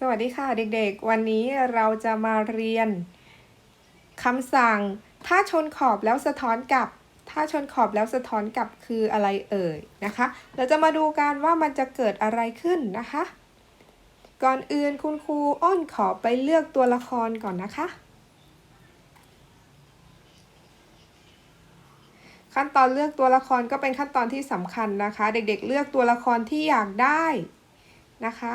สวัสดีค่ะเด็กๆ วันนี้เราจะมาเรียนคำสั่ง ถ้าชนขอบแล้วสะท้อนกลับ ถ้าชนขอบแล้วสะท้อนกลับคืออะไรเอ่ยนะคะ เราจะมาดูกันว่ามันจะเกิดอะไรขึ้นนะคะ ก่อนอื่นคุณครูอ้อนขอไปเลือกตัวละครก่อนนะคะ ขั้นตอนเลือกตัวละครก็เป็นขั้นตอนที่สำคัญนะคะ เด็กๆ เลือกตัวละครที่อยากได้นะคะ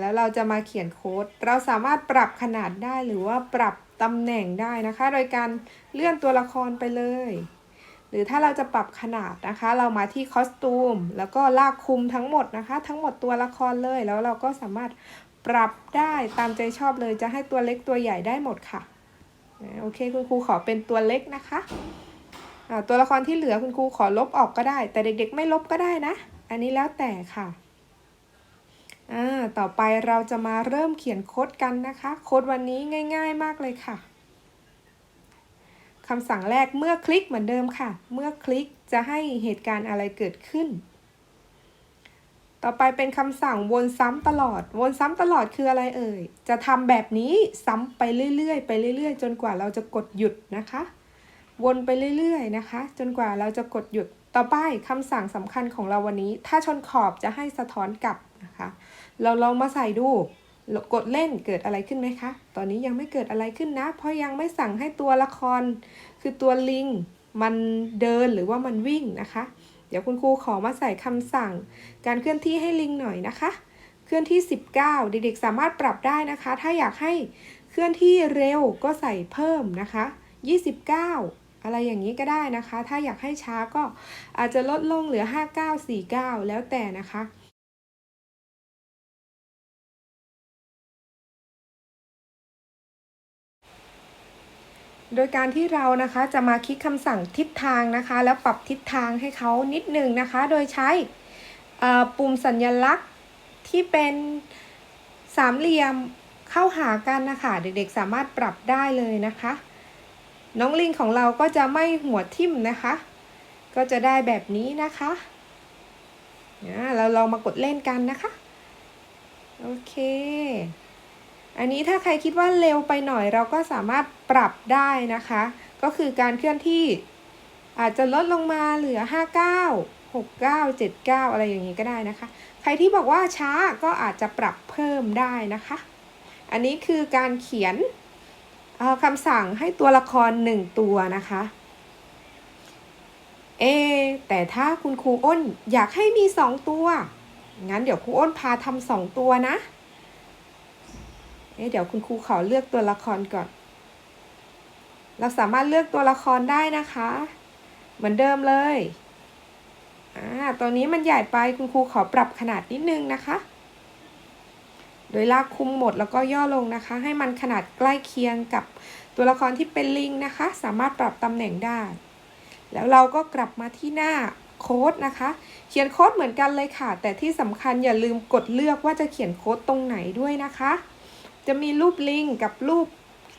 แล้วเราจะมาเขียนโค้ด เราสามารถปรับขนาดได้หรือว่าปรับตำแหน่งได้นะคะ โดยการเลื่อนตัวละครไปเลย หรือถ้าเราจะปรับขนาดนะคะ เรามาที่คอสตูมแล้วก็ลากคุมทั้งหมดนะคะ ทั้งหมดตัวละครเลย แล้วเราก็สามารถปรับได้ตามใจชอบเลย จะให้ตัวเล็กตัวใหญ่ได้หมดค่ะ โอเคคุณครูขอเป็นตัวเล็กนะคะตัวละครที่เหลือคุณครูขอลบออกก็ได้ แต่เด็กๆ ไม่ลบก็ได้นะ อันนี้แล้วแต่ค่ะ อ่าต่อไปเราจะมาเริ่มเขียนโค้ดกันนะคะ โค้ดวันนี้ง่าย ๆ มากเลยค่ะคำสั่งแรกเมื่อคลิกเหมือนเดิมค่ะ เมื่อคลิกจะให้เหตุการณ์อะไรเกิดขึ้น ต่อไปเป็นคำสั่งวนซ้ำตลอด วนซ้ำตลอดคืออะไรเอ่ย จะทำแบบนี้ซ้ำไปเรื่อยๆ ไปเรื่อยๆ จนกว่าเราจะกดหยุดนะคะ วนไปเรื่อยๆ นะคะ จนกว่าเราจะกดหยุด ต่อไปคำสั่งสำคัญของเราวันนี้ ถ้าชนขอบจะให้สะท้อนกลับนะคะ เราลองมาใส่ดู กดเล่นเกิดอะไรขึ้นไหมคะ ตอนนี้ยังไม่เกิดอะไรขึ้นนะ เพราะยังไม่สั่งให้ตัวละคร คือตัวลิง มันเดินหรือว่ามันวิ่งนะคะ เดี๋ยวคุณครูขอมาใส่คำสั่ง การเคลื่อนที่ให้ลิงหน่อยนะคะ เคลื่อนที่ 19 เด็กๆสามารถปรับได้นะคะ ถ้าอยากให้เคลื่อนที่เร็วก็ใส่เพิ่มนะคะ 29 อะไรอย่างนี้ก็ได้นะคะ ถ้าอยากให้ช้าก็อาจจะลดลงเหลือ 5949 แล้วแต่นะคะโดยการที่เรานะคะจะมาคลิกคำสั่งทิศทางนะคะ แล้วปรับทิศทางให้เขานิดหนึ่งนะคะ โดยใช้ปุ่มสัญลักษณ์ที่เป็นสามเหลี่ยมเข้าหากันนะคะ เด็กๆสามารถปรับได้เลยนะคะ น้องลิงของเราก็จะไม่หัวทิ่มนะคะ ก็จะได้แบบนี้นะคะอ่าเราลองมากดเล่นกันนะคะ โอเค อันนี้ถ้าใครคิดว่าเร็วไปหน่อยเราก็สามารถปรับได้นะคะ ก็คือการเคลื่อนที่อาจจะลดลงมาเหลือ 59 69 79 อะไรอย่างนี้ก็ได้นะคะ ใครที่บอกว่าช้าก็อาจจะปรับเพิ่มได้นะคะ อันนี้คือการเขียน คำสั่งให้ตัวละครหนึ่งตัวนะคะ เอ แต่ถ้าคุณครูอ้นอยากให้มีสองตัว งั้นเดี๋ยวครูอ้นพาทำสองตัวนะเอ๊เดี๋ยวคุณครูขอเลือกตัวละครก่อน เราสามารถเลือกตัวละครได้นะคะ เหมือนเดิมเลยอ่าตัวนี้มันใหญ่ไปคุณครูขอปรับขนาดนิดนึงนะคะ โดยลากคุมหมดแล้วก็ย่อลงนะคะ ให้มันขนาดใกล้เคียงกับตัวละครที่เป็นลิงนะคะ สามารถปรับตำแหน่งได้ แล้วเราก็กลับมาที่หน้าโค้ดนะคะ เขียนโค้ดเหมือนกันเลยค่ะ แต่ที่สำคัญอย่าลืมกดเลือกว่าจะเขียนโค้ดตรงไหนด้วยนะคะ จะมีรูปลิงกับรูป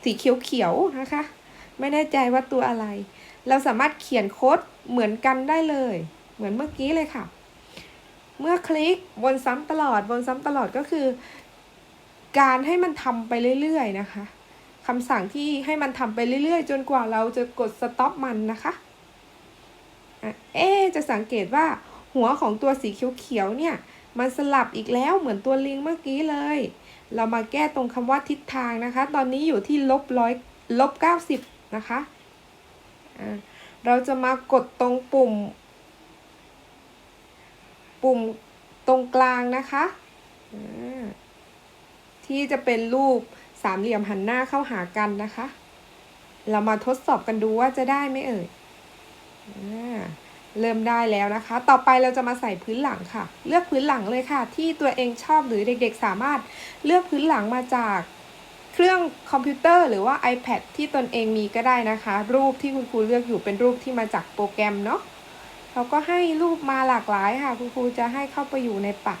สีเขียวๆนะคะ ไม่แน่ใจว่าตัวอะไร เราสามารถเขียนโค้ดเหมือนกันได้เลย เหมือนเมื่อกี้เลยค่ะ เมื่อคลิกวนซ้ำตลอดวนซ้ำตลอดก็คือ การให้มันทำไปเรื่อยๆนะคะคำสั่งที่ให้มันทำไปเรื่อยๆ จนกว่าเราจะกดสต็อปมันนะคะเอ๊จะสังเกตว่าหัวของตัวสีเขียวๆเนี่ย มันสลับอีกแล้วเหมือนตัวลิงเมื่อกี้เลย เรามาแก้ตรงคำว่าทิศทางนะคะ ตอนนี้อยู่ที่ลบร้อยลบเก้าสิบนะคะเราจะมากดตรงปุ่ม ปุ่มตรงกลางนะคะ ที่จะเป็นรูปสามเหลี่ยมหันหน้าเข้าหากันนะคะ เรามาทดสอบกันดูว่าจะได้ไหมเอ่ยเริ่มได้แล้วนะคะ ต่อไปเราจะมาใส่พื้นหลังค่ะ เลือกพื้นหลังเลยค่ะ ที่ตัวเองชอบหรือเด็กๆ สามารถเลือกพื้นหลังมาจากเครื่องคอมพิวเตอร์หรือว่า iPad ที่ตนเองมีก็ได้นะคะ รูปที่คุณครูเลือกอยู่เป็นรูปที่มาจากโปรแกรมเนาะเขาก็ให้รูปมาหลากหลายค่ะ คุณครูจะให้เข้าไปอยู่ในปัก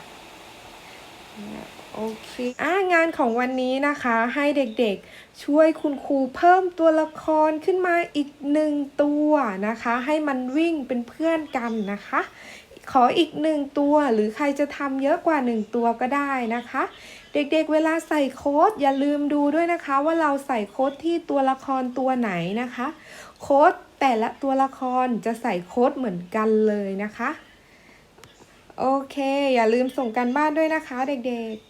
โอเคอ่างานของวันนี้นะคะให้เด็กๆช่วยคุณครูเพิ่มตัวละครขึ้นมาอีกหนึ่งตัวนะคะ ให้มันวิ่งเป็นเพื่อนกันนะคะ ขออีกหนึ่งตัวหรือใครจะทำเยอะกว่าหนึ่งตัวก็ได้นะคะ เด็กๆเวลาใส่โค้ดอย่าลืมดูด้วยนะคะ ว่าเราใส่โค้ดที่ตัวละครตัวไหนนะคะ โค้ดแต่ละตัวละครจะใส่โค้ดเหมือนกันเลยนะคะ โอเค อย่าลืมส่งกันบ้านด้วยนะคะเด็กๆ